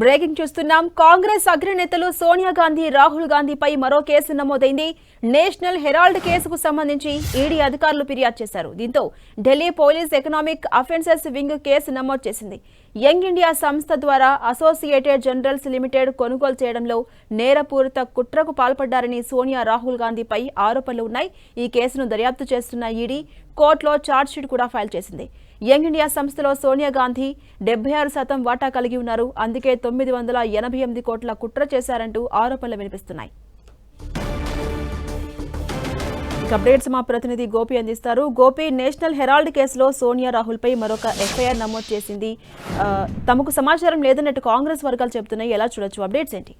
Breaking చూస్తున్నాం. కాంగ్రెస్ అగ్రనేతలు సోనియా గాంధీ రాహుల్ గాంధీపై మరో case నమోదైంది. నేషనల్ హెరాల్డ్ కేసుకు సంబంధించి ఈడీ అధికారులు ఫిర్యాదు చేశారు. దీంతో Delhi police economic offences wing case నమోదు చేసింది. యంగ్ ఇండియా సంస్థ ద్వారా అసోసియేటెడ్ జనరల్స్ లిమిటెడ్ కొనుగోలు చేయడంలో నేరపూరిత కుట్రకు పాల్పడ్డారని సోనియా రాహుల్ గాంధీపై ఆరోపణలు ఉన్నాయి. ఈ కేసును దర్యాప్తు చేస్తున్న ఈడీ కోర్టులో ఛార్జ్షీట్ కూడా ఫైల్ చేసింది. యంగ్ ఇండియా సంస్థలో సోనియా గాంధీ డెబ్బై ఆరు శాతం వాటా కలిగి ఉన్నారు. అందుకే తొమ్మిది వందల ఎనభై ఎనిమిది కోట్ల కుట్ర చేశారంటూ ఆరోపణలు వినిపిస్తున్నాయి. అప్డేట్స్ మా ప్రతినిధి గోపి అందిస్తారు. గోపి నేషనల్ హెరాల్డ్ కేసులో సోనియా రాహుల్పై మరొక ఎఫ్ఐఆర్ నమోదు చేసింది. తమకు సమాచారం లేదన్నట్టు కాంగ్రెస్ వర్గాలు చెబుతున్నాయి. ఎలా చూడొచ్చు? అప్డేట్స్ ఏంటి?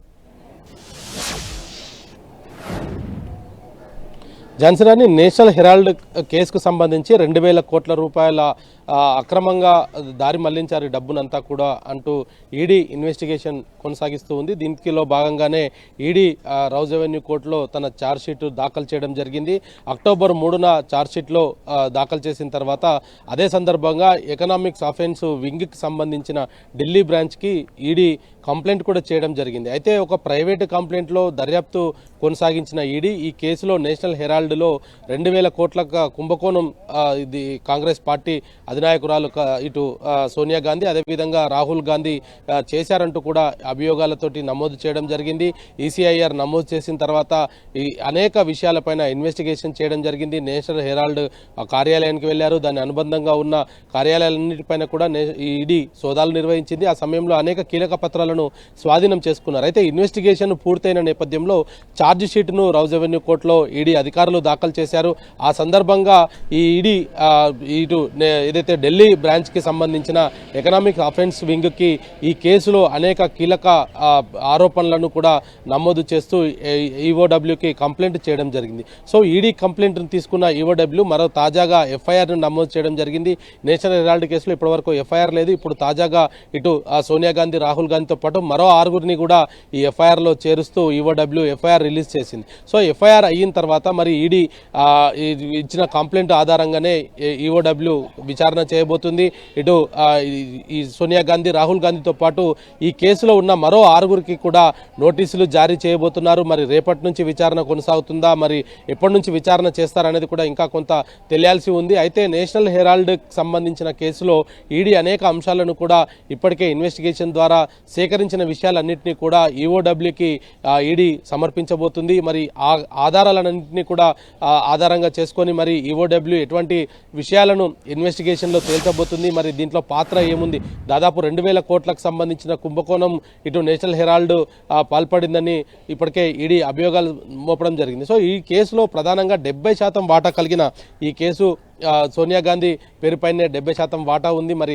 జన్సరాని నేషనల్ హెరాల్డ్ కేసుకు సంబంధించి రెండు వేల కోట్ల రూపాయల అక్రమంగా దారి మళ్ళించారు డబ్బునంతా కూడా అంటూ ఈడీ ఇన్వెస్టిగేషన్ కొనసాగిస్తూ ఉంది. దీనికిలో భాగంగానే ఈడీ రౌజ్ రెవెన్యూ కోర్టులో తన ఛార్జ్షీట్ దాఖలు చేయడం జరిగింది. అక్టోబర్ మూడున ఛార్జ్షీట్లో దాఖలు చేసిన తర్వాత అదే సందర్భంగా ఎకనామిక్స్ అఫెన్స్ వింగ్కి సంబంధించిన ఢిల్లీ బ్రాంచ్కి ఈడీ కంప్లైంట్ కూడా చేయడం జరిగింది. అయితే ఒక ప్రైవేటు కంప్లైంట్లో దర్యాప్తు కొనసాగించిన ఈడీ ఈ కేసులో నేషనల్ హెరాల్డ్లో రెండు వేల కోట్ల కుంభకోణం ఇది కాంగ్రెస్ పార్టీ అధినాయకురాలు ఇటు సోనియా గాంధీ అదేవిధంగా రాహుల్ గాంధీ చేశారంటూ కూడా అభియోగాలతోటి నమోదు చేయడం జరిగింది. ఈసీఐఆర్ నమోదు చేసిన తర్వాత ఈ అనేక విషయాలపైన ఇన్వెస్టిగేషన్ చేయడం జరిగింది. నేషనల్ హెరాల్డ్ ఆ కార్యాలయానికి వెళ్ళారు. దాని అనుబంధంగా ఉన్న కార్యాలయాలన్నిటిపైన కూడా నే- ఈడీ సోదాలు నిర్వహించింది. ఆ సమయంలో అనేక కీలక పత్రాలు వాహనాలను స్వాధీనం చేసుకున్నారు. అయితే ఇన్వెస్టిగేషన్ పూర్తయిన నేపథ్యంలో ఛార్జ్ షీట్ను రౌజ్ రెవెన్యూ కోర్టులో ఈడీ అధికారులు దాఖలు చేశారు. ఆ సందర్భంగా ఈ ఈడీ ఇటు ఏదైతే ఢిల్లీ బ్రాంచ్కి సంబంధించిన ఎకనామిక్ అఫెన్స్ వింగ్కి ఈ కేసులో అనేక కీలక ఆరోపణలను కూడా నమోదు చేస్తూ ఈఓడబ్ల్యూకి కంప్లైంట్ చేయడం జరిగింది. సో ఈడీ కంప్లైంట్ను తీసుకున్న ఈఓడబ్ల్యూ మరో తాజాగా ఎఫ్ఐఆర్ను నమోదు చేయడం జరిగింది. నేషనల్ హెరాల్డ్ కేసులో ఇప్పటివరకు ఎఫ్ఐఆర్ లేదు. ఇప్పుడు తాజాగా ఇటు సోనియా గాంధీ రాహుల్ గాంధీతో పాటు మరో ఆరుగురిని కూడా ఈ ఎఫ్ఐఆర్లో చేరుస్తూ ఈఓడబ్ల్యూ ఎఫ్ఐఆర్ రిలీజ్ చేసింది. సో ఎఫ్ఐఆర్ అయిన తర్వాత మరి ఈడీ ఇచ్చిన కంప్లైంట్ ఆధారంగానే ఈఓడబ్ల్యూ విచారణ చేయబోతుంది. ఇటు ఈ- సోనియా గాంధీ రాహుల్ గాంధీతో పాటు ఈ కేసులో ఉన్న మరో ఆరుగురికి కూడా నోటీసులు జారీ చేయబోతున్నారు. మరి రేపటి నుంచి విచారణ కొనసాగుతుందా? మరి ఎప్పటి నుంచి విచారణ చేస్తారనేది కూడా ఇంకా కొంత తెలియాల్సి ఉంది. అయితే నేషనల్ హెరాల్డ్ సంబంధించిన కేసులో ఈడీ అనేక అంశాలను కూడా ఇప్పటికే ఇన్వెస్టిగేషన్ ద్వారా సేకరించిన విషయాలన్నింటినీ కూడా ఈఓడబ్ల్యూకి ఈడీ సమర్పించబోతుంది. మరి ఆ ఆధారాలన్నింటినీ కూడా ఆధారంగా చేసుకొని మరి ఈఓడబ్ల్యూ ఎటువంటి విషయాలను ఇన్వెస్టిగేషన్లో తేల్చబోతుంది. మరి దీంట్లో పాత్ర ఏముంది? దాదాపు రెండు వేల కోట్లకు సంబంధించిన కుంభకోణం ఇటు నేషనల్ హెరాల్డ్ పాల్పడిందని ఇప్పటికే ఈడీ అభియోగాలు మోపడం జరిగింది. సో ఈ కేసులో ప్రధానంగా డెబ్బై శాతం వాటా కలిగిన ఈ కేసు సోనియా గాంధీ పేరుపైనే డెబ్బై శాతం వాటా ఉంది. మరి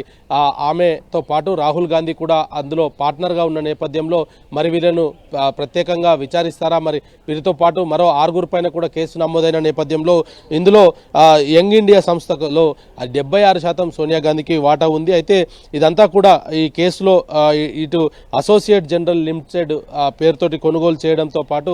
ఆమెతో పాటు రాహుల్ గాంధీ కూడా అందులో పార్ట్నర్గా ఉన్న నేపథ్యంలో మరి వీళ్ళను ప్రత్యేకంగా విచారిస్తారా? మరి వీరితో పాటు మరో ఆరుగురు పైన కూడా కేసు నమోదైన నేపథ్యంలో ఇందులో యంగ్ ఇండియా సంస్థలో డెబ్బై ఆరు శాతం సోనియా గాంధీకి వాటా ఉంది. అయితే ఇదంతా కూడా ఈ కేసులో ఇటు అసోసియేట్ జనరల్ లిమిటెడ్ పేరుతోటి కొనుగోలు చేయడంతో పాటు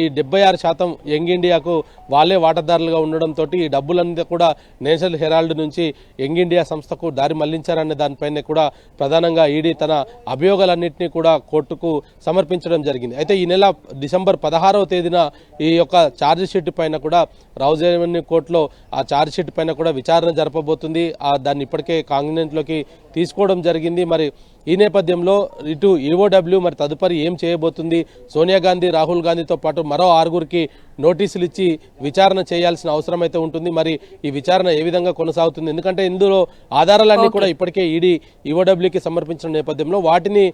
ఈ డెబ్బై ఆరు శాతం యంగ్ ఇండియాకు వాళ్ళే వాటాదారులుగా ఉండడంతో ఈ డబ్బులంతా కూడా నేషనల్ హెరాల్డ్ నుంచి యంగ్ ఇండియా సంస్థకు దారి మళ్ళించారనే దానిపైన కూడా ప్రధానంగా ఈడీ తన అభియోగాలన్నింటినీ కూడా కోర్టుకు సమర్పించడం జరిగింది. అయితే ఈ నెల డిసెంబర్ పదహారవ తేదీన ఈ యొక్క ఛార్జ్షీట్ పైన కూడా రౌజ్ కోర్టులో ఆ ఛార్జ్షీట్ పైన కూడా విచారణ జరపబోతుంది. ఆ దాన్ని ఇప్పటికే కాంగ్నెంట్లోకి తీసుకోవడం జరిగింది. మరి ఈ నేపథ్యంలో ఇటు ఈఓడబ్ల్యూ మరి తదుపరి ఏం చేయబోతుంది? సోనియా గాంధీ రాహుల్ గాంధీతో పాటు మరో ఆరుగురికి నోటీసులు ఇచ్చి విచారణ చేయాల్సిన అవసరం అయితే ఉంటుంది. మరి ఈ విచారణ ఏ విధంగా కొనసాగుతుంది? ఎందుకంటే ఇందులో ఆధారాలన్నీ కూడా ఇప్పటికే ఈడీ ఈఓడబ్ల్యూకి సమర్పించిన నేపథ్యంలో వాటిని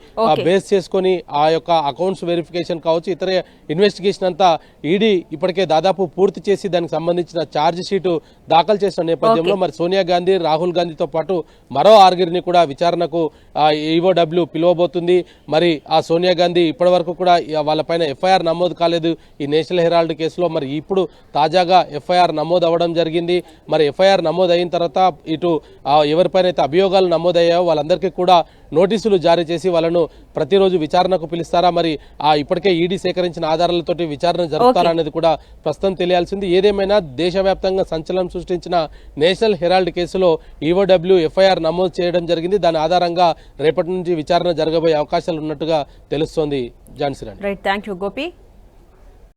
బేస్ చేసుకొని ఆ యొక్క అకౌంట్స్ వెరిఫికేషన్ కావచ్చు ఇతర ఇన్వెస్టిగేషన్ అంతా ఈడీ ఇప్పటికే దాదాపు పూర్తి చేసి దానికి సంబంధించిన ఛార్జ్ షీటు దాఖలు చేసిన నేపథ్యంలో మరి సోనియా గాంధీ రాహుల్ గాంధీతో పాటు మరో ఆరుగురిని కూడా విచారణకు ఈఓడబ్ల్యూ పిలువబోతుంది. మరి ఆ సోనియా గాంధీ ఇప్పటి వరకు కూడా వాళ్ళపైన ఎఫ్ఐఆర్ నమోదు కాలేదు. ఈ నేషనల్ హెరాల్డ్ కేసులో మరి ఇప్పుడు తాజాగా ఎఫ్ఐఆర్ నమోదు అవ్వడం జరిగింది. మరి ఎఫ్ఐఆర్ నమోదు అయిన తర్వాత ఇటు ఎవరిపైన అయితే అభియోగాలు నమోదయ్యాయో వాళ్ళందరికీ కూడా నోటీసులు జారీ చేసి వాళ్ళను ప్రతిరోజు విచారణకు పిలుస్తారా? మరి ఆ ఇప్పటికే ఈడీ సేకరించిన ఆధారాలతోటి విచారణ జరుపుతారా అనేది కూడా ప్రస్తుతం తెలియాల్సింది. ఏదేమైనా దేశవ్యాప్తంగా సంచలనం సృష్టించిన నేషనల్ హెరాల్డ్ కేసులో ఈఓడబ్ల్యూ ఎఫ్ఐఆర్ నమోదు చేయడం జరిగింది. దాని ఆధారంగా రేపటి నుంచి విచారణ జరగబోయే అవకాశాలు ఉన్నట్టుగా తెలుస్తోంది. Rani. Right thank you Gopi.